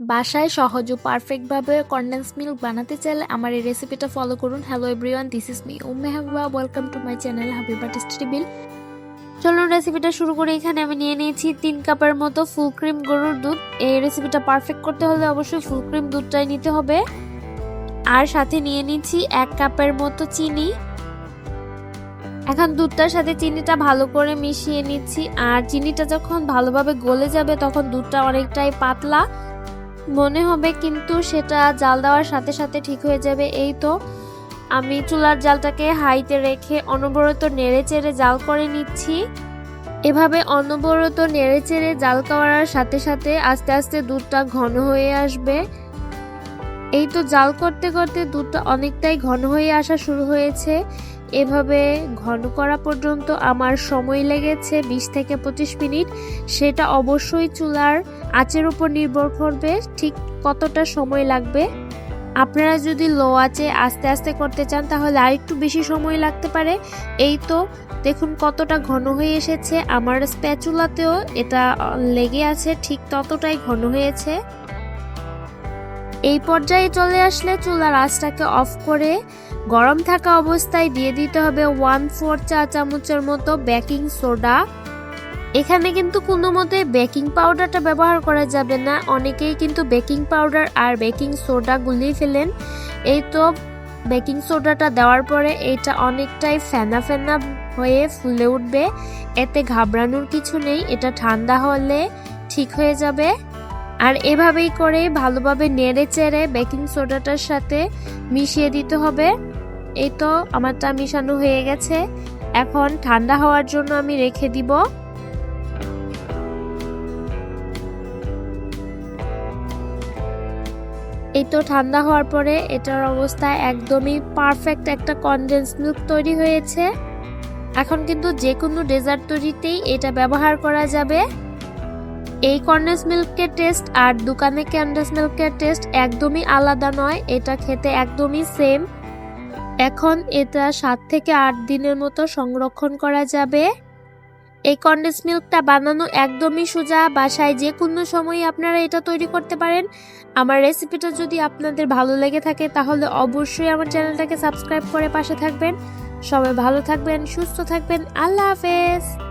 বাসায় সহজ ও পারফেক্টভাবে কন্ডেন্স মিল্ক বানাতে চাইলে আমার এই রেসিপিটা ফলো করুন। Hello everyone this is me Umme Habiba welcome to my channel Habiba tasty বিল চলুন রেসিপিটা শুরু করে। এখানে আমি নিয়ে নিয়েছি তিন কাপের মতো ফুল ক্রিম গরুর দুধ। এই রেসিপিটা পারফেক্ট করতে হলে অবশ্যই ফুল ক্রিম দুধটাই নিতে হবে। আর সাথে নিয়ে নিচ্ছি এক কাপের মতো চিনি। এখন দুধটার সাথে চিনিটা ভালো করে মিশিয়ে নিচ্ছি। আর চিনিটা যখন ভালোভাবে গলে যাবে তখন দুধটা অনেকটাই পাতলা। মনে হবে কিন্তু সেটা জাল দেওয়ার সাথে সাথে ঠিক হয়ে যাবে। এই তো, আমি চুলার জালটাকে হাইতে রেখে অনবরত নেড়ে চেড়ে জাল করে নিচ্ছি। এভাবে অনবরত নেড়ে চেড়ে জাল করার সাথে সাথে আস্তে আস্তে দুধটা ঘন হয়ে আসবে। এই তো জাল করতে করতে দুধটা অনেকটাই ঘন হয়ে আসা শুরু হয়েছে। এভাবে ঘন করা পর্যন্ত আমার সময় লেগেছে বিশ থেকে পঁচিশ মিনিট। সেটা অবশ্যই চুলার আঁচের উপর নির্ভর করবে ঠিক কতটা সময় লাগবে। আপনারা যদি লো আঁচে আস্তে আস্তে করতে চান তাহলে আরেকটু বেশি সময় লাগতে পারে। এই তো দেখুন কতটা ঘন হয়ে এসেছে। আমার স্প্যাচুলাতেও এটা লেগে আছে ঠিক ততটাই ঘন হয়েছে। এই পর্যায়ে চলে আসলে চুলার আঁচটাকে অফ করে গরম থাকা অবস্থায় দিয়ে দিতে হবে ওয়ান ফোর চা চামচের মতো বেকিং সোডা এখানে কিন্তু কোনো মতে বেকিং পাউডারটা ব্যবহার করা যাবে না। অনেকেই কিন্তু বেকিং পাউডার আর বেকিং সোডা গুলিয়ে ফেলেন। এই তো বেকিং সোডাটা দেওয়ার পরে এটা অনেকটাই ফেনা ফেনা হয়ে ফুলে উঠবে। এতে ঘাবড়ানোর কিছু নেই। এটা ঠান্ডা হলে ঠিক হয়ে যাবে। আর এভাবেই করে ভালোভাবে নেড়ে চেড়ে বেকিং সোডাটার সাথে মিশিয়ে দিতে হবে। এই তো আমারটা মিশানো হয়ে গেছে। এখন ঠান্ডা হওয়ার জন্য আমি রেখে দিব। এই তো ঠান্ডা হওয়ার পরে এটার অবস্থা একদমই পারফেক্ট একটা কনডেন্স মিল্ক তৈরি হয়েছে। এখন কিন্তু যে কোনো ডেজার্ট তৈরিতেই এটা ব্যবহার করা যাবে। এই কন্ডেন্স মিল্কের টেস্ট আর দোকানে কন্ডেন্স মিল্কের টেস্ট একদমই আলাদা নয়, এটা খেতে একদমই সেম এখন এটা সাত থেকে আট দিনের মতো সংরক্ষণ করা যাবে। এই কন্ডেন্স মিল্কটা বানানো একদমই সোজা, বাসায় যে কোনো সময় আপনারা এটা তৈরি করতে পারেন। আমার রেসিপিটা যদি আপনাদের ভালো লেগে থাকে, তাহলে অবশ্যই আমার চ্যানেলটাকে সাবস্ক্রাইব করে পাশে থাকবেন। সবাই ভালো থাকবেন, সুস্থ থাকবেন, আল্লাহ হাফেজ।